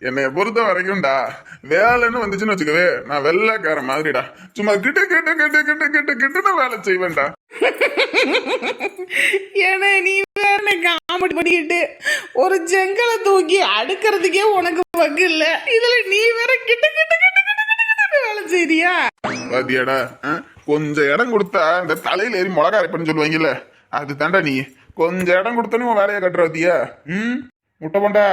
என்னைய பொறுத்த வரைக்கும்டா வேலைன்னு வந்துச்சுன்னு வச்சுக்கவே நான் வெள்ளைக்கார மாதிரிடா. சும்மா கிட்டு கிட்டு கிட்டு கிட்டு கிட்டு கிட்டுன்னு வேலை செய்வேன்டா. ஏன்னா நீ வேற காமெடி பண்ணிக்கிட்டு ஒரு செங்கலை தூக்கி அடுக்கிறதுக்கே உனக்கு வக்கு இல்ல. இதுல நீ வேற கிட்ட கிட்ட கிட்ட கிட்ட கிட்ட கிட்ட வேலை செய்றியா? பாத்தியாடா? கொஞ்சம் இடம் கொடுத்தா இந்த தலையில ஏறி மிளகா அரைப்பன்னு சொல்லுவாங்கல்ல அது தாண்டா நீ. கொஞ்சம் இடம் கொடுத்தனே உன் வேலையை கட்டுற பாத்தியா? ம்? முட்டை போண்டா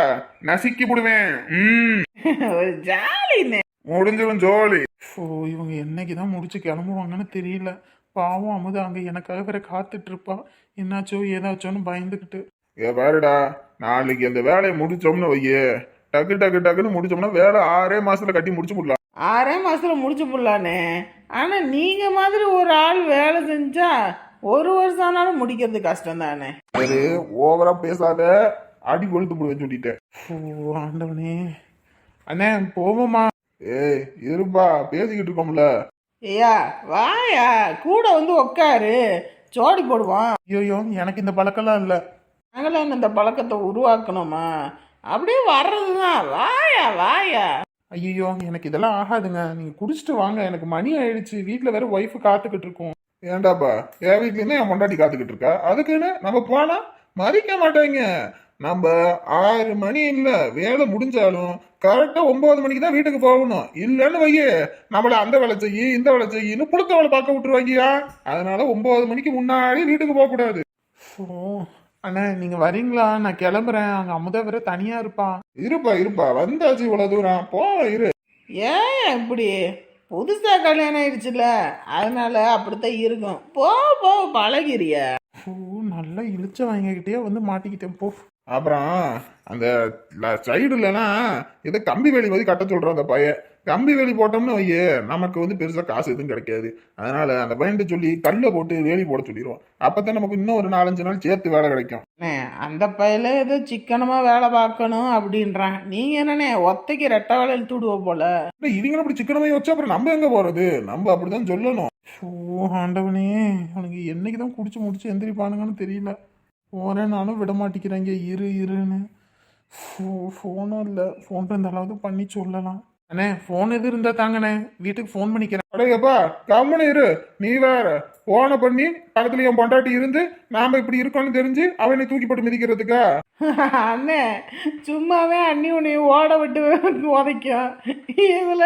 நசுக்கி போடுவேன். ம். ஒரு முடிஞ்சிடும் ஜோலி. ஓ இவங்க என்னைக்கு தான் முடிச்சு கிளம்புவாங்கன்னு தெரியல. பாவம் அமுது அங்க எனக்காக வேற காத்துட்டு இருப்பா என்னாச்சோ ஏதாச்சோன்னு பயந்துக்கிட்டு ஏ பாருடா நாளைக்கு அந்த வேலையை முடிச்சோம்னு வையே. டக்கு டக்கு டக்குன்னு முடிச்சோம்னா வேலை ஆறே மாசத்துல கட்டி முடிச்சு போடலாம். ஆறே மாசத்துல முடிச்சு போடலானே. ஆனா நீங்க மாதிரி ஒரு ஆள் வேலை செஞ்சா ஒரு வருஷம் ஆனாலும் முடிக்கிறது கஷ்டம் தானே ஓவரா பேசாத. அடி கொழுத்து போடுவேன் சொல்லிட்டேன். ஓ ஆண்டவனே. அண்ணே போவோமா? ஏய் இருப்பா பேசிக்கிட்டு இருக்கோம்ல. ஐயா வாயா கூட வந்து உட்காரு ஜோடி போடுவான். ஐயோ எனக்கு இந்த பழக்கம்லாம் இல்லை. நாங்களாம் இந்த பழக்கத்தை உருவாக்கணுமா? அப்படியே வர்றதுதான். வாயா வாயா. ஐயோ எனக்கு இதெல்லாம் ஆகாதுங்க. நீங்க குடிச்சிட்டு வாங்க. எனக்கு மணி ஆயிடுச்சு. வீட்டில் வேற ஒய்ஃபு காத்துக்கிட்டு இருக்கோம். ஏன்டாப்பா என் வீட்ல இருந்து என் பொண்டாட்டி காத்துக்கிட்டு இருக்கா? அதுக்குன்னு நம்ம போனா மறிக்க மாட்டாங்க. நம்ம ஆறு மணி இல்ல வேலை முடிஞ்சாலும் கரெக்டா ஒன்பது மணிக்கு தான் வீட்டுக்கு போகணும். இல்லைன்னு வையே நம்மள அந்த வேலை செய்யி இந்த வேலை செய்யின்னு புழுத்த வேலை பார்க்க விட்டுருவாங்கயா? அதனால ஒன்பது மணிக்கு முன்னாடி வீட்டுக்கு போக கூடாது. ஓ அண்ணா நீங்க வரீங்களா? நான் கிளம்புறேன். அங்க அமுதா வேற தனியா இருப்பான் இருப்பா இருப்பா. வந்தாச்சு இவ்வளவு தூரம். போ இரு. ஏன் இப்படி? புதுசா கல்யாணம் ஆயிடுச்சுல. அதனால அப்படித்தான் இருக்கும். போ போ பழகிறிய? நல்லா இழிச்ச வாங்கிக்கிட்டே வந்து மாட்டிக்கிட்டேன். போ. அப்புறம் அந்த சைடுலனா ஏதோ கம்பி வேலி மாதிரி கட்ட சொல்றான் அந்த பையன். கம்பி வேலி போட்டோம்னு வையே நமக்கு வந்து பெருசா காசு எதுவும் கிடைக்காது. அதனால அந்த பையன்ட்ட சொல்லி கல்லை போட்டு வேலி போட சொல்லிடுவோம் அப்பதான் நமக்கு இன்னும் ஒரு நாலஞ்சு நாள் சேர்த்து வேலை கிடைக்கும். அந்த பையல ஏதோ சிக்கனமா வேலை பார்க்கணும் அப்படின்றான் நீங்க என்னண்ணே ஒத்தைக்கு ரெட்டை வேலை இழுத்து விடுவ போல இவங்க அப்படி சிக்கனமே வச்சா அப்புறம் நம்ம எங்க போறது? நம்ம அப்படிதான் சொல்லணும். ஓ ஆண்டவனே உனக்கு என்னைக்கு தான் குடிச்சு முடிச்சு எந்திரிப்பானுங்கன்னு தெரியல. போறேன் நானும் விட மாட்டேங்கிறாங்க. இரு இருன்னு. ஃபோனும் இல்லை. ஃபோன் இருந்தாலாவது பண்ணி சொல்லலாம். அண்ணே ஃபோன் எது இருந்தா தாங்கண்ணே. வீட்டுக்கு ஃபோன் பண்ணிக்கிறேன். அடையப்பா கம்முன்னு இரு. நீ வேற. போன பண்ணி பக்கத்துல என் பொண்டாட்டி இருந்து நாம இப்படி இருக்கோம்னு தெரிஞ்சு அவனை தூக்கி போட்டு மிதிக்கிறதுக்கா? அண்ணே சும்மாவே அண்ணி உன்னை ஓட விட்டு உதைக்கும். இதுல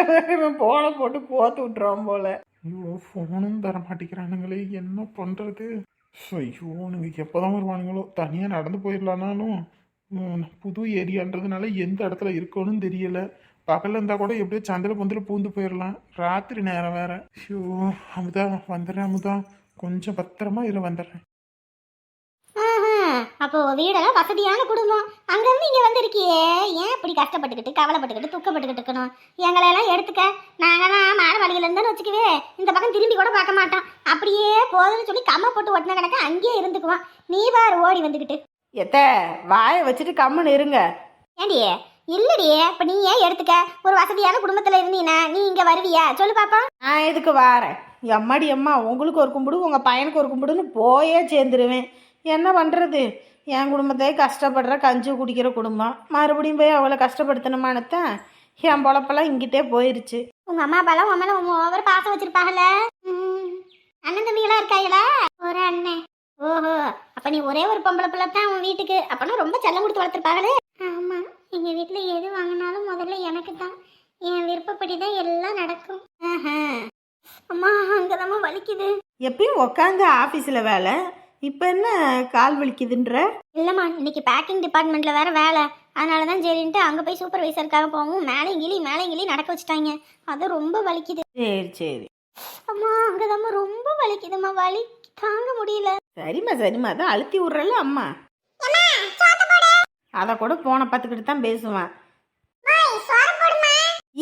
போன போட்டு போத்து விட்டுறான் போல. ஐயோ ஃபோனும் தர மாட்டேங்கிறானுங்களே என்ன பண்றது? ஐயோ எப்போ தான் வருவானுங்களோ? தனியாக நடந்து போயிடலானாலும் புது ஏரியான்றதுனால எந்த இடத்துல இருக்கணும்னு தெரியலை. பகலில் இருந்தால் கூட எப்படியோ சந்தில் பொந்தில் பூந்து போயிடலாம் ராத்திரி நேரம் வேற. ஐயோ அமுதா வந்துடுறேன் அமுதா. கொஞ்சம் பத்திரமா இதில் வந்துடுறேன். அப்போ வீடெல்லாம் வசதியான குடும்பம். அங்கிருந்து வந்திருக்கியே ஏன் இப்படி கஷ்டப்பட்டுக்கிட்டு கவலைப்பட்டுக்கிட்டு துக்கப்பட்டுக்கிட்டு இருக்கணும்? எங்களை எல்லாம் எடுத்துக்க. நாங்கலாம் மாட வழியில இருந்தோம்னு வச்சுக்கவே இந்த பக்கம் திரும்பி கூட பார்க்க மாட்டோம். அப்படியே போதுன்னு சொல்லி கம்மை போட்டு ஒட்டின கணக்க அங்கேயே இருந்துக்குவோம். நீ பாரு ஓடி வந்துக்கிட்டு எத்த வாயை வச்சுட்டு கம்முன்னு இருங்க. ஏண்டியே இல்லடியே இப்ப நீ ஏன் எடுத்துக்க? ஒரு வசதியான குடும்பத்துல இருந்தீனா நீ இங்க வருவியா? சொல்லு பாப்பா. நான் எதுக்கு வாரேன்? எம்மாடி அம்மா உங்களுக்கு ஒரு கும்பிடு உங்கள் பையனுக்கு ஒரு கும்பிடுன்னு போயே சேர்ந்துருவேன். என்ன பண்ணுறது என் குடும்பத்தையே கஷ்டப்படுற கஞ்சி குடிக்கிற குடும்பம். மறுபடியும் போய் அவளை கஷ்டப்படுத்தணுமானத்தான் என் பொழப்பெல்லாம் இங்கிட்டே போயிருச்சு. உங்க அம்மா அப்பாலாம் உன் மேல ஒவ்வொரு பாசம் வச்சிருப்பாங்கல்ல. அண்ணன் தம்பிகளா இருக்காங்களா? ஒரு அண்ணன் ஓஹோ. அப்ப நீ ஒரே ஒரு பொம்பளை பிள்ளை தான் உன் வீட்டுக்கு. அப்பனா ரொம்ப செல்லம் கொடுத்து வளர்த்துருப்பாங்களே? ஆமா. எங்க வீட்டுல எது வாங்கினாலும் முதல்ல எனக்கு தான். என் விருப்பப்படி தான் எல்லாம் நடக்கும். ஆஹா. அம்மா அங்கதாம்மா வலிக்குது. எப்பயும் உக்காந்து ஆஃபீஸில் வேலை. இப்போ என்ன கால் வலிக்குதுன்ற? இல்லம்மா இன்னைக்கு பேக்கிங் டிபார்ட்மெண்ட்ல வேற வேலை. அதனால தான் சரின்ட்டு அங்க போய் சூப்பர்வைசருக்காக போகவும் மேலே கிளி மேலே கிளி நடக்க வச்சுட்டாங்க. அது ரொம்ப வலிக்குது. சரி சரி. அம்மா அங்கதாம்மா ரொம்ப வலிக்குதும்மா. வலி தாங்க முடியல. சரிம்மா சரிம்மா. அதான் அழுத்தி விட்றல அம்மா. அதை கூட போனை பார்த்துக்கிட்டு தான் பேசுவேன்.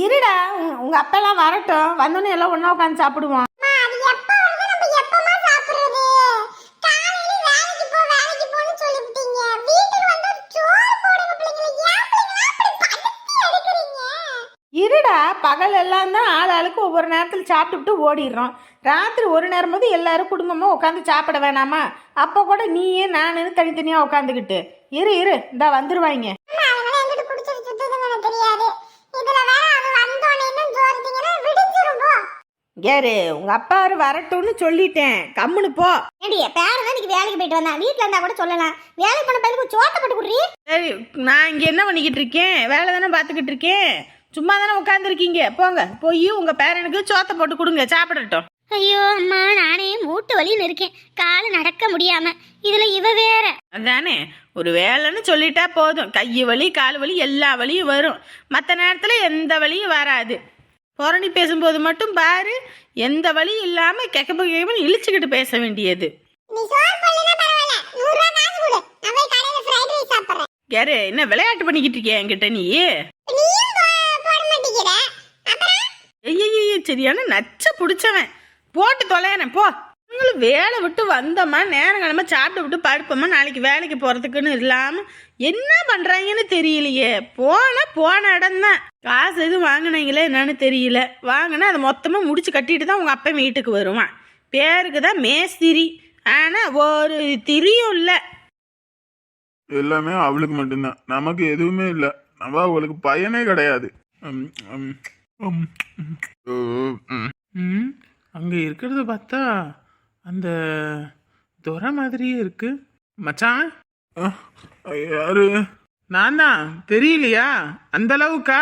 இருடா உங்க அப்பெல்லாம் வரட்டும். வந்தோடனே எல்லாம் ஒண்ணா உட்காந்து சாப்பிடுவோம். பகலெல்லாம் தான் ஆள் ஆளுக்கு ஒவ்வொரு நேரத்தில் சாப்பிட்டுட்டு ஓடிடுறோம். ராத்திரி ஒரு நேரம் போது எல்லாரும் குடும்பமாக உட்காந்து சாப்பிட வேணாமா? அப்போ கூட நீயே நானு தனித்தனியாக உட்காந்துக்கிட்டு இரு இரு இந்தா வந்துடுவாங்க ஏறு உங்க அப்பா அவர் வரட்டும்னு சொல்லிட்டேன். கம்முனு போ. ஏடிய பேர் தான் வேலைக்கு போயிட்டு வந்தா வீட்ல இருந்தா கூட சொல்லலாம். வேலைக்கு போன பதிலுக்கு சோத்த போட்டு குடுறீ? சரி நான் இங்க என்ன பண்ணிக்கிட்டு இருக்கேன்? வேலை தானே பாத்துக்கிட்டு இருக்கேன். சும்மா தானே உட்காந்துருக்கீங்க போங்க போய் உங்க பேரனுக்கு சோத்தை போட்டு கொடுங்க சாப்பிடட்டும். ஐயோ அம்மா நானே மூட்டு வலின்னு இருக்கேன். கால நடக்க முடியாம. இதுல இவ வேற. அதானே ஒரு வேலைன்னு சொல்லிட்டா போதும். கை வலி கால் வலி எல்லா வலியும் வரும். மற்ற நேரத்தில் எந்த வலியும் வராது. புரணி பேசும்போது மட்டும் பாரு எந்த வலியும் இல்லாமல் கெக்கப்பு கேக்கப்புன்னு இழிச்சுக்கிட்டு பேச வேண்டியது. யாரு என்ன விளையாட்டு பண்ணிக்கிட்டு இருக்கியா என்கிட்ட நீ? மாட்டேங்கிற ஐயய்ய சரியான நச்ச பிடிச்சவன். போட்டு தொலையறேன் போ. நீங்களும் வேலை விட்டு வந்தோமா? நேரம் கிழமை சாப்பிட்டு விட்டு படுப்போமா? நாளைக்கு வேலைக்கு போகிறதுக்குன்னு இல்லாமல் என்ன பண்ணுறாங்கன்னு தெரியலையே. போனா போன இடம் தான் காசு எதுவும் வாங்கினீங்களே என்னன்னு தெரியல. வாங்கினா அதை மொத்தமாக முடிச்சு கட்டிட்டு தான் உங்கள் அப்பா வீட்டுக்கு வருவான். பேருக்கு தான் மேஸ்திரி. ஆனால் ஒரு திரியும் இல்லை. எல்லாமே அவளுக்கு மட்டும்தான். நமக்கு எதுவுமே இல்லை. நம்ம அவளுக்கு பயனே கிடையாது. ம், அங்கே இருக்கிறத பார்த்தா அந்த துறை மாதிரியே இருக்கு. மச்சான்? யாரு? நான் தான். தெரியலையா? அந்த அளவுக்கா?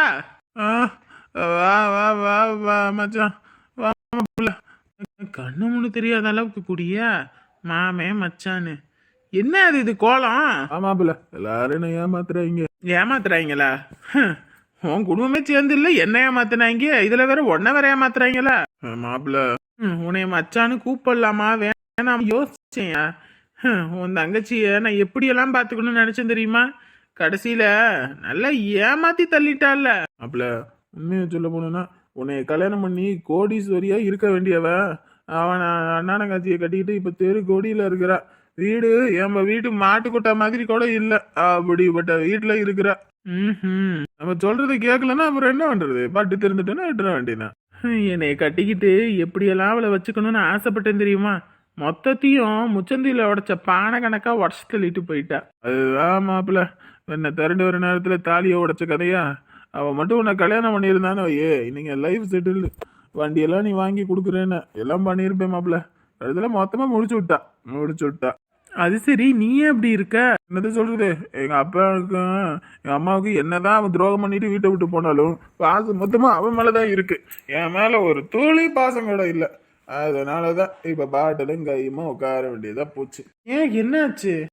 வா வா வா வா மச்சான். வா புள்ள. கண்ணு முன்னு தெரியாத அளவுக்கு கூடிய மாமே மச்சான்னு. என்ன அது இது கோலம்? ஆமாப்புல எல்லாரும் என்ன ஏமாத்துறாங்க. ஏமாத்துறாங்களா? உன் குடும்பமே சேர்ந்து இல்லை என்ன ஏமாத்துனாங்க இதுல வேற ஒன்ன வேற ஏமாத்துறாங்களா மாப்பிள்ள. உன்னை மச்சான்னு கூப்பிடலாமா வேணாம் யோசிச்சேன். உன் தங்கச்சிய நான் எப்படியெல்லாம் பார்த்துக்கணும்னு நினைச்சேன் தெரியுமா? கடைசியில நல்லா ஏமாத்தி தள்ளிட்டால மாப்பிள்ள உண்மையை சொல்ல போனோம்னா உன்னைய கல்யாணம் பண்ணி கோடீஸ்வரியா இருக்க வேண்டியவ. அவன் அண்ணான காட்சியை கட்டிக்கிட்டு இப்ப தெரு கோடியில இருக்கிறா. வீடு எம்ப வீட்டு மாட்டுக்கொட்டை மாதிரி கூட இல்ல. அப்படிப்பட்ட வீட்டுல இருக்கிறா. ம்ஹும். நம்ம சொல்றது கேட்கலன்னா அப்புறம் என்ன பண்றது? பாட்டு தெரிஞ்சுட்டேன்னா விட்டுற வேண்டியதான் என்னை கட்டிக்கிட்டு எப்படியெல்லாம் அவளை வச்சுக்கணும்னு ஆசைப்பட்டேன் தெரியுமா? மொத்தத்தையும் முச்சந்தியில உடைச்ச பானை கணக்கா உடச்சு தள்ளிட்டு போயிட்டா. அதுதான் மாப்பிள்ள. என்ன திரண்டு வர நேரத்துல தாலியை உடைச்ச கதையா? அவ மட்டும் உன்னை கல்யாணம் பண்ணியிருந்தானோ? ஏ இன்னைக்கு லைஃப் செட்டில் வண்டியெல்லாம் நீ வாங்கி கொடுக்குறேன்னு. எல்லாம் பண்ணியிருப்பேன் மாப்பிள்ள. இடத்துல மொத்தமா முடிச்சு விட்டா. முடிச்சு விட்டா. அது சரி நீ ஏன் அப்படி இருக்க? என்னது சொல்றது? எங்க அப்பாவுக்கும் எங்க அம்மாவுக்கும் என்னதான் அவன் துரோகம் பண்ணிட்டு வீட்டை விட்டு போனாலும் பாசம் மொத்தமா அவன் மேலதான் இருக்கு. என் மேல ஒரு துளி பாசம் கூட இல்ல. அதனாலதான் இப்ப பாட்டிலும் கையுமா உட்கார வேண்டியதா போச்சு. ஏன் என்னாச்சு?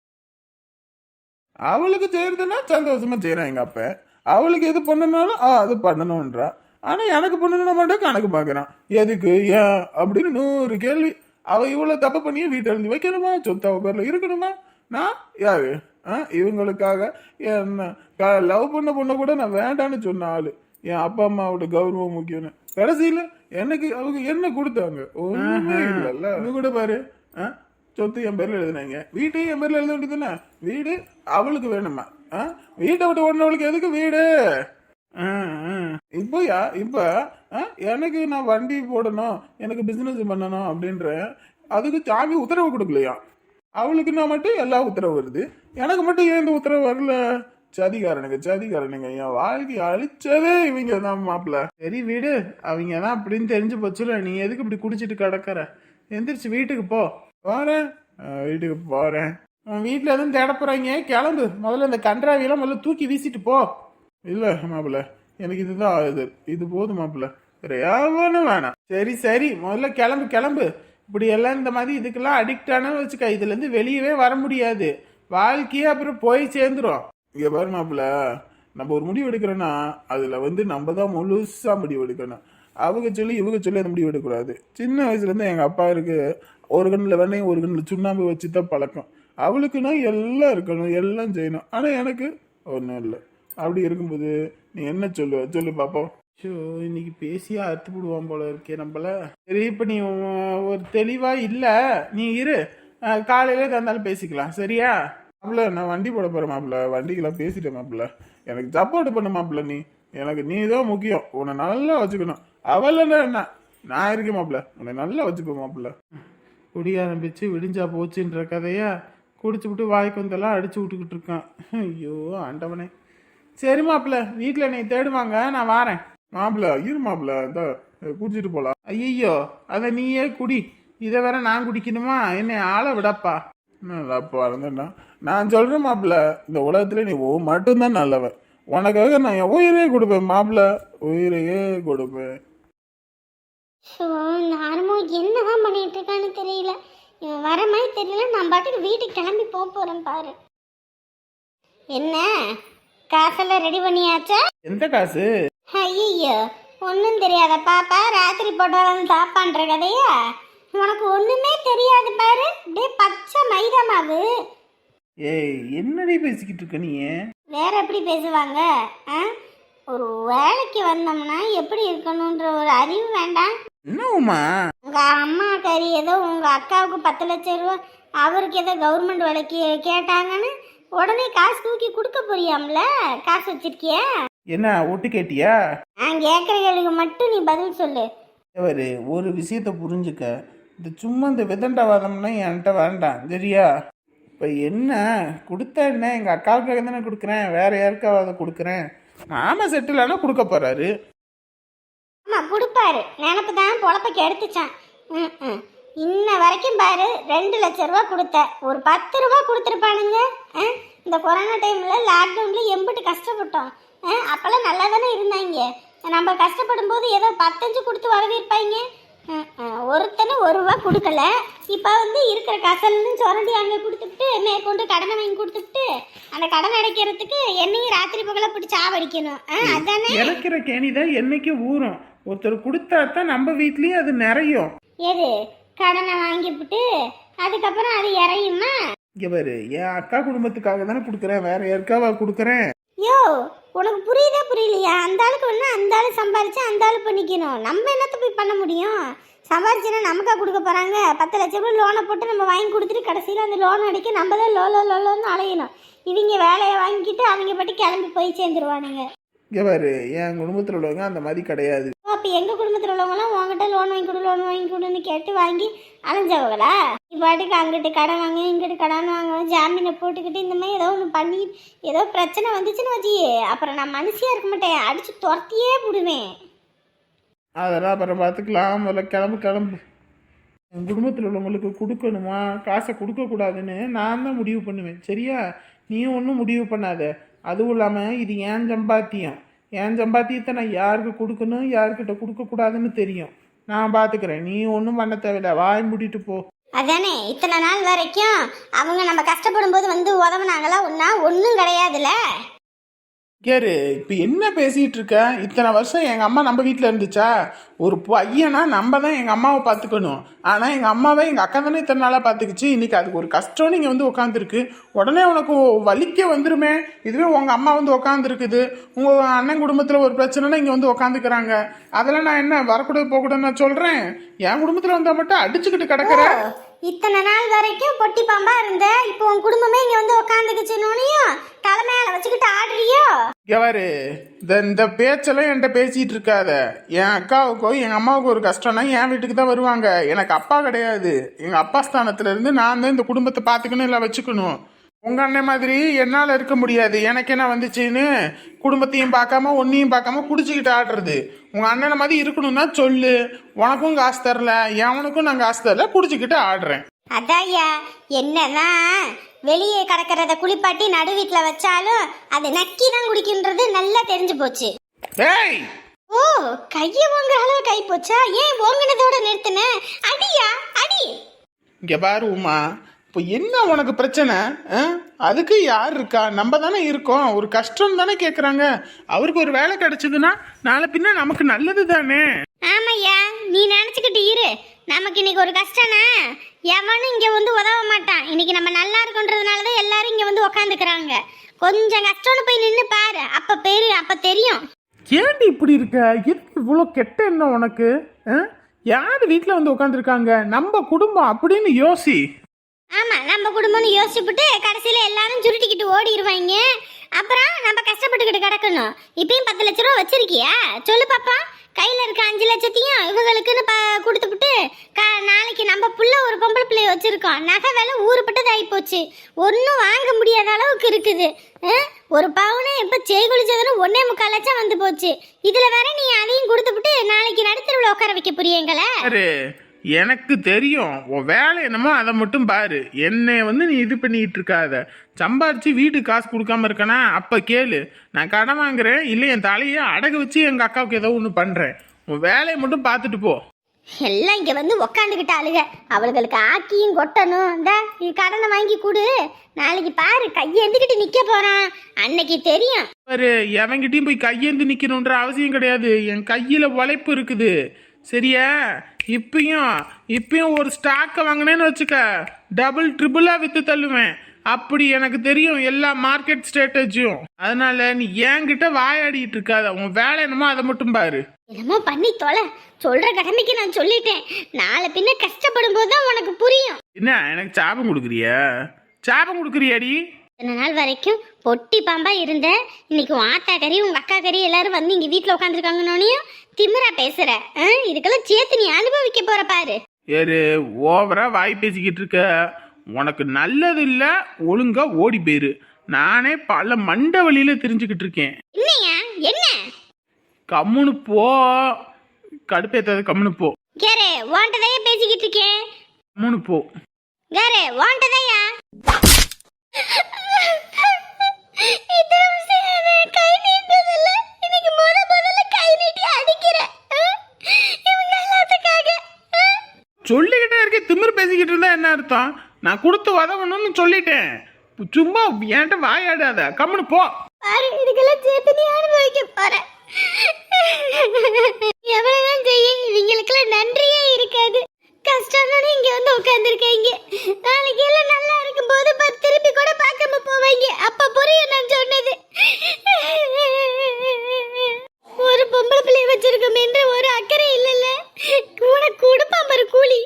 அவளுக்கு செய்யறதுன்னா சந்தோஷமா செய்யறான் எங்க அப்ப. அவளுக்கு எது பண்ணனாலும் ஆ அது பண்ணணும்ன்றா. ஆனா எனக்கு பண்ணணும்னா மட்டும் கணக்கு பாக்குறான். எதுக்கு ஏன்? அப்படின்னு நூறு கேள்வி. அவ இவ்வளவு தப்பு பண்ணியே வீட்டை எழுதி வைக்கணுமா? சொத்து அவ பேர்ல இருக்கணுமா? நான் யாரு? ஆ? இவங்களுக்காக என்ன லவ் பண்ண பொண்ணை கூட நான் வேண்டான்னு சொன்ன ஆளு. என் அப்பா அம்மாவோட கௌரவம் முக்கியம்னு. கடைசியில எனக்கு அவங்க என்ன கொடுத்தாங்க? ஒண்ணுமே இல்லைல்ல. இது கூட பாரு. ஆ? சொத்து என் பேர்ல எழுதுனாங்க. வீட்டையும் என் பேர்ல எழுத வேண்டியதுதானே வீடு அவளுக்கு வேணுமா? ஆ? வீட்டை விட்டு ஓடினவளுக்கு எதுக்கு வீடு? ஆ, ஆ. இப்போ இப்போ ஆ, எனக்கு நான் வண்டி போடணும் எனக்கு பிசினஸ் பண்ணணும் அப்படின்ற அதுக்கு சாமி உத்தரவு கொடுக்கலையா? அவளுக்கு நான் மட்டும் எல்லா உத்தரவு வருது. எனக்கு மட்டும் ஏன் இந்த உத்தரவு வரல? சதிகாரனுங்க சதிகாரனுங்க என் வாழ்க்கையை அழிச்சதே இவங்க தான் மாப்பிள்ள. சரி வீடு அவங்க தான் அப்படின்னு தெரிஞ்சு போச்சுல நீ எதுக்கு இப்படி குடிச்சிட்டு கிடக்கிற? எந்திரிச்சு வீட்டுக்கு போ. போறேன் வீட்டுக்கு போறேன். வீட்டில் எதுவும் தேட போறாங்க கிளம்பு. முதல்ல இந்த கன்றாவியெல்லாம் முதல்ல தூக்கி வீசிட்டு போ. இல்லை மாப்பிள்ள எனக்கு இதுதான் இது இது போதும் மாப்பிள்ள. வேற வேணாம். சரி சரி. முதல்ல கிளம்பு கிளம்பு. இப்படி எல்லாம் இந்த மாதிரி இதுக்கெல்லாம் அடிக்ட் ஆனா வச்சுக்க இதுலேருந்து வெளியவே வர முடியாது. வாழ்க்கையே அப்புறம் போய் சேர்ந்துரும். இங்கே பாரு மாப்பிள்ள நம்ம ஒரு முடிவு எடுக்கிறோன்னா அதில் வந்து நம்ம தான் முழுசாக முடிவு எடுக்கணும். அவங்க சொல்லி இவங்க சொல்லி அந்த முடிவு எடுக்கக்கூடாது. சின்ன வயசுலேருந்து எங்கள் அப்பா இருக்கு. ஒரு கண்ணில் வெண்ணையும் ஒரு கண்ணில் சுண்ணாம்பு வச்சு தான் பழக்கம். அவளுக்குன்னா எல்லாம் இருக்கணும் எல்லாம் செய்யணும். ஆனால் எனக்கு ஒன்றும் இல்லை. அப்படி இருக்கும்போது நீ என்ன சொல்லுவ சொல்லு பாப்போம். ஷோ இன்னைக்கு பேசியே அறுத்து விடுவான் போல இருக்கே நம்மள. சரி இப்போ நீ ஒரு தெளிவாக இல்லை. நீ இரு. காலையில தந்தாலும் பேசிக்கலாம். சரியா? மாப்பிள்ள நான் வண்டி போட போகிறேன் மாப்பிள்ள. வண்டிக்கெல்லாம் பேசிட்டேன் மாப்பிள்ள. எனக்கு சப்போர்ட் பண்ண மாப்பிள்ள நீ. எனக்கு நீ தான் முக்கியம். உன்னை நல்லா வச்சுக்கணும். அவள் என்ன நான் இருக்கேன் மாப்பிள்ள. உன்னை நல்லா வச்சுக்கோ மாப்பிள்ள. குடிய ஆரம்பிச்சு விடிஞ்சா போச்சுன்ற கதையா குடிச்சு விட்டு வாய்க்கு வந்தெல்லாம் அடிச்சு விட்டுக்கிட்டு இருக்கான். ஐயோ ஆண்டவனே. சரி மாப்பிள்ள வீட்டில் நீ தேடுவாங்க நான் வாரேன். மாப்பிள்ள இரு மாப்பிள்ள இந்த குடிச்சிட்டு போலாம். ஐயோ அதை நீயே குடி. இதை வேற நான் குடிக்கணுமா? என்னை ஆளை விடப்பா. நல்லாப்பா இருந்தேன்னா? நான் சொல்றேன் மாப்பிள்ள இந்த உலகத்துல நீ ஓ மட்டும்தான் நல்லவன். உனக்காக நான் என் உயிரே கொடுப்பேன் மாப்பிள்ள. உயிரையே கொடுப்பேன். ஸோ நானும் என்னதான் பண்ணிட்டு இருக்கான்னு தெரியல. இவன் வர மாதிரி தெரியல நான் பாட்டுக்கு வீட்டுக்கு கிளம்பி போக போறேன் பாரு. என்ன? காசெல்லாம் ரெடி பண்ணியாச்சா? எந்த காசு? ஐயோ ஒன்றும் தெரியாத பாப்பா ராத்திரி போட்டாலும் தாப்பான்ற கதையா? உனக்கு ஒண்ணுமே தெரியாது பாரு. அப்படியே பச்சை மைதா மாவு. ஏய் என்னடி பேசிக்கிட்டு இருக்க நீ? வேற எப்படி பேசுவாங்க? ஆ? ஒரு வேலைக்கு வந்தோம்னா எப்படி இருக்கணுன்ற ஒரு அறிவு வேண்டாம். என்ன உமா? உங்க அம்மா கறி ஏதோ உங்க அக்காவுக்கு பத்து லட்சம் ரூபா அவருக்கு ஏதோ கவர்மெண்ட் வேலைக்கு கேட்டாங்கன்னு உடனே காசு தூக்கி கொடுக்க போறியாம்ல? காசு வச்சிருக்கிய? என்ன ஒட்டு கேட்டியா? நான் கேட்குற கேள்விக்கு மட்டும் நீ பதில் சொல்லு. ஒரு ஒரு விஷயத்த புரிஞ்சுக்க. இந்த சும்மா இந்த விதண்டவாதம்லாம் என்கிட்ட வேண்டாம் சரியா? இப்போ என்ன? கொடுத்தா என்ன? எங்கள் அக்காவுக்காக தானே கொடுக்குறேன். வேற யாருக்காவது கொடுக்குறேன். மாமா செட்டில் ஆனால் கொடுக்க போறாரு. ஆமா கொடுப்பாரு. நினப்பு தான் பொழப்ப கெடுத்துச்சான் ம், ம். இன்ன வரைக்கும் பாரு ரெண்டு லட்ச ரூபா கொடுத்த. ஒரு பத்து ரூபா கொடுத்துருப்பானுங்க? இந்த கொரோனா டைம்ல லாக்டவுன்ல எம்பிட்டு கஷ்டப்பட்டோம்? அப்பெல்லாம் நல்லா தானே இருந்தாங்க. நம்ம கஷ்டப்படும் போது ஏதோ பத்தஞ்சு கொடுத்து வரவேற்பாங்க. ஒருத்தனும் ஒரு ரூபா கொடுக்கல. இப்போ வந்து இருக்கிற காசெல்லாம் சுரண்டி அங்கே கொடுத்துட்டு மேற்கொண்டு கடனை வாங்கி கொடுத்துட்டு அந்த கடன் அடைக்கிறதுக்கு என்னையும் ராத்திரி பகல பிடிச்சி ஆவடிக்கணும் அதானே? இறக்கிற கேணி தான் என்னைக்கு ஊறும். ஒருத்தர் கொடுத்தா தான் நம்ம வீட்லேயும் அது நிறையும். எது? கடனை வாங்கிவிட்டு அதுக்கப்புறம் அது இறையுமா? இங்கே பாரு என் அக்கா குடும்பத்துக்காக தானே கொடுக்குறேன். வேற யாருக்காவா கொடுக்குறேன்? யோ உனக்கு புரியுதா புரியலையா? அந்த ஆளுக்கு வேணா அந்த ஆளு சம்பாரிச்சு அந்த ஆளு பண்ணிக்கணும். நம்ம என்னத்த போய் பண்ண முடியும்? சம்பாரிச்சுன்னா நமக்கா கொடுக்க போறாங்க. பத்து லட்ச ரூபாய் லோனை போட்டு நம்ம வாங்கி கொடுத்துட்டு கடைசியில் அந்த லோன் அடிக்க நம்ம தான் லோ லோ லோ லோன்னு அலையணும். இவங்க வேலையை வாங்கிக்கிட்டு அவங்க பாட்டு கிளம்பி போய் சேர்ந்துருவானுங்க. பாரு என் குடும்பத்தில் உள்ளவங்க அந்த மாதிரி கிடையாது. அப்போ எங்கள் குடும்பத்தில் உள்ளவங்களாம் உங்ககிட்ட லோன் வாங்கி கொடு லோன் வாங்கி கொடுன்னு கேட்டு வாங்கி அலைஞ்சவங்களா? இப்பாட்டுக்கு அங்கிட்டு கடன் வாங்க இங்கிட்டு கடன் வாங்க ஜாமீனை போட்டுக்கிட்டு இந்த மாதிரி ஏதோ ஒன்று பண்ணி ஏதோ பிரச்சனை வந்துச்சுன்னு வச்சியே அப்புறம் நான் மனுஷியாக இருக்க மாட்டேன் அடிச்சு துரத்தியே விடுவேன். அதெல்லாம் அப்புறம் பார்த்துக்கலாம் முதல்ல கிளம்பு கிளம்பு. என் குடும்பத்தில் உள்ளவங்களுக்கு கொடுக்கணுமா? காசை கொடுக்கக்கூடாதுன்னு நான் தான் முடிவு பண்ணுவேன். சரியா? நீயும் ஒன்றும் முடிவு பண்ணாத. அதுவும் இல்லாமல் இது ஏன் சம்பாத்தியம்? என் சம்பாத்தியத்தை நான் யாருக்கு கொடுக்கணும் யாருக்கிட்ட கொடுக்கக்கூடாதுன்னு தெரியும். நான் பார்த்துக்கிறேன் நீ ஒன்றும் பண்ண தேவையில்ல. வாய் மூடிட்டு போ. அதானே இத்தனை நாள் வரைக்கும் அவங்க நம்ம கஷ்டப்படும் போது வந்து உதவுனாங்களா? ஒன்றா ஒன்றும் கிடையாதுல்ல. கேரு இப்போ என்ன பேசிகிட்டு இருக்க இத்தனை வருஷம் எங்கள் அம்மா நம்ம வீட்டில் இருந்துச்சா? ஒரு பையனா நம்ம தான் எங்கள் அம்மாவை பார்த்துக்கணும். ஆனால் எங்கள் அம்மாவை எங்கள் அக்கா தானே இத்தனை நாளாக பார்த்துக்குச்சு? இன்னைக்கு அதுக்கு ஒரு கஷ்டம் நீங்கள் வந்து உட்காந்துருக்கு உடனே உனக்கு வலிக்க வந்துருமே. இதுவே உங்கள் அம்மா வந்து உட்காந்துருக்குது உங்கள் அண்ணன் குடும்பத்தில் ஒரு பிரச்சனைனா இங்கே வந்து உட்காந்துக்கிறாங்க அதெல்லாம் நான் என்ன வரக்கூடாது போகக்கூடாதுன்னு நான் சொல்கிறேன் என் குடும்பத்தில் வந்தால் மட்டும் அடிச்சுக்கிட்டு கிடக்குறேன் இத்தனை நாள் வரைக்கும் பொட்டி பாம்பா இருந்த. இப்போ உன் குடும்பமே இங்க வந்து உட்காந்துக்குச்சுனோனையும் ஆடுறியோ? எவரு இந்த இந்த பேச்செல்லாம் என்கிட்ட பேசிட்டு இருக்காத. என் அக்காவுக்கோ எங்க அம்மாவுக்கோ ஒரு கஷ்டம்னா என் வீட்டுக்கு தான் வருவாங்க. எனக்கு அப்பா கிடையாது. எங்க அப்பா ஸ்தானத்துல இருந்து நான் தான் இந்த குடும்பத்தை பார்த்துக்கணும் இல்லை வச்சுக்கணும். உங்க அண்ணன் மாதிரி என்னால இருக்க முடியாது. எனக்கு என்ன வந்துச்சுன்னு குடும்பத்தையும் பார்க்காம ஒன்னையும் பார்க்காம குடிச்சுக்கிட்டு ஆடுறது. உங்க அண்ணனை மாதிரி இருக்கணும்னா சொல்லு. உனக்கும் காசு தரல. எவனுக்கும் நான் காசு தரல. குடிச்சுக்கிட்டு ஆடுறேன். அதாய்யா என்னதான் வெளியே கிடக்கிறத குளிப்பாட்டி நடு வீட்டுல வச்சாலும் அது நக்கி தான் குடிக்கின்றது நல்லா தெரிஞ்சு போச்சு. ஓ கைய ஓங்குற அளவு கை போச்சா? ஏன் ஓங்குனதோட நிறுத்தின? அடியா அடி! இங்க பாரு உமா இப்போ என்ன உனக்கு பிரச்சனை? அதுக்கு யார் இருக்கா? நம்ம தானே இருக்கோம். ஒரு கஷ்டம் தானே கேட்குறாங்க அவருக்கு ஒரு வேலை கிடைச்சதுன்னா நாளை பின்ன நமக்கு நல்லது தானே? ஆமையா நீ நினைச்சுக்கிட்டு இரு. நமக்கு இன்னைக்கு ஒரு கஷ்டம்னா எவனும் இங்க வந்து உதவ மாட்டான். இன்னைக்கு நம்ம நல்லா இருக்கோன்றதுனால தான் எல்லாரும் இங்க வந்து உக்காந்துக்கிறாங்க. கொஞ்சம் கஷ்டம்னு போய் நின்று பாரு. அப்ப பேரு அப்ப தெரியும். ஏன்டி இப்படி இருக்க? எதுக்கு இவ்வளோ கெட்ட என்ன உனக்கு? யார் வீட்டில் வந்து உட்காந்துருக்காங்க நம்ம குடும்பம் அப்படின்னு யோசி. ஆமா நம்ம குடும்பம்னு யோசிச்சுப்புட்டு கடைசியில எல்லாரும் சுருட்டிக்கிட்டு ஓடிடுவாங்க அப்புறம் நம்ம கஷ்டப்பட்டுக்கிட்டு கிடக்கணும். இப்பயும் பத்து லட்ச ரூபா வச்சிருக்கியா? சொல்லு பாப்பா. கையில் இருக்க அஞ்சு லட்சத்தையும் இவங்களுக்குன்னு ப கொடுத்துப்புட்டு கா நாளைக்கு நம்ம புள்ள ஒரு பொம்பளை பிள்ளைய வச்சுருக்கோம் நகை விலை ஊறுபட்டது போச்சு. ஒன்றும் வாங்க முடியாத அளவுக்கு இருக்குது. ஒரு பவுனே இப்போ செய் குளிச்சதுன்னு ஒன்றே முக்கால் லட்சம் வந்து போச்சு. இதில் வேற நீ அதையும் கொடுத்துப்புட்டு நாளைக்கு நடுத்தருவில் உட்கார வைக்க புரியுங்களே எனக்கு தெரியும். உன் வேலை என்னமோ அதை மட்டும் பாரு. என்னை வந்து நீ இது பண்ணிட்டு இருக்காத. சம்பாரிச்சு வீட்டுக்கு காசு கொடுக்காம இருக்கனா? அப்ப கேளு. நான் கடன் வாங்குறேன். இல்லை என் தலையை அடகு வச்சு எங்க அக்காவுக்கு ஏதோ ஒன்று பண்றேன். உன் வேலையை மட்டும் பார்த்துட்டு போ. எல்லாம் இங்க வந்து உக்காந்துக்கிட்ட ஆளுக அவளுகளுக்கு ஆக்கியும் கொட்டணும். இந்த கடனை வாங்கி கொடு. நாளைக்கு பாரு கையெழுந்துக்கிட்டு நிக்க போறான். அன்னைக்கு தெரியும். பாரு எவன்கிட்டயும் போய் கையேந்து நிக்கணுன்ற அவசியம் கிடையாது. என் கையில உழைப்பு இருக்குது. சரியா? இப்பயும் இப்பயும் ஒரு ஸ்டாக்கை வாங்கினேன்னு வச்சுக்க டபுள் ட்ரிபிளா வித்து தள்ளுவேன். அப்படி எனக்கு தெரியும் எல்லா மார்க்கெட் ஸ்ட்ராட்டஜியும் அதனால நீ என்கிட்ட வாயாடிட்டு இருக்காத. உன் வேலை என்னமோ அதை மட்டும் பாரு. என்னமோ பண்ணி தொலை. சொல்ற கடமைக்கு நான் சொல்லிட்டேன். நாளை பின்ன கஷ்டப்படும் போது தான் உனக்கு புரியும். என்ன எனக்கு சாபம் கொடுக்குறியா? சாபம் கொடுக்குறியாடி? இத்தனை நாள் வரைக்கும் பொட்டி பாம்பா இருந்த. இன்னைக்கு உன் ஆத்தா கறி உங்க அக்கா கறி எல்லாரும் வந்து இங்க வீட்டுல உட்காந்துருக்காங்கன்னோனையும் திமிரா பேசுற? இதுக்கெல்லாம் சேர்த்து நீ அனுபவிக்க போற பாரு. ஏறு ஓவரா வாய் பேசிக்கிட்டு இருக்க. உனக்கு நல்லது இல்ல ஒழுங்கா ஓடி போயிரு. நானே பல மண்ட வழியில தெரிஞ்சுக்கிட்டு இருக்கேன். என்னையா? என்ன? கம்முனு போ. கடுப்பேத்தாத கம்முனு போ. கேரே வாண்டதையே பேசிக்கிட்டு இருக்கேன்? கம்முனு போ. கேரே வாண்டதையா சொல்லிக்கிட்டே இருக்க திமிர் பேசிக்கிட்டு இருந்தா என்ன அர்த்தம்? நான் கொடுத்து உதவணும்னு சொல்லிட்டேன். சும்மா என்கிட்ட வாயாடாத. கம்முனு போ. பாரு, இதுக்கெல்லாம் சேர்த்து நீ அனுபவிக்க போற. எவ்வளவுதான் செய்ய, இவங்களுக்கெல்லாம் நன்றியே இருக்காது. கஷ்டம்னு இங்க வந்து உட்காந்துருக்கீங்க நாளைக்கு எல்லாம் நல்லா இருக்கும் போது திருப்பி கூட பார்க்காம போவாங்க. அப்ப புரியும் நான் சொன்னது. ஒரு பொம்பளை பிள்ளைய வச்சிருக்கோம் என்று ஒரு அக்கறை இல்லைல்ல. கூட கொடுப்பாம்பர் கூலி.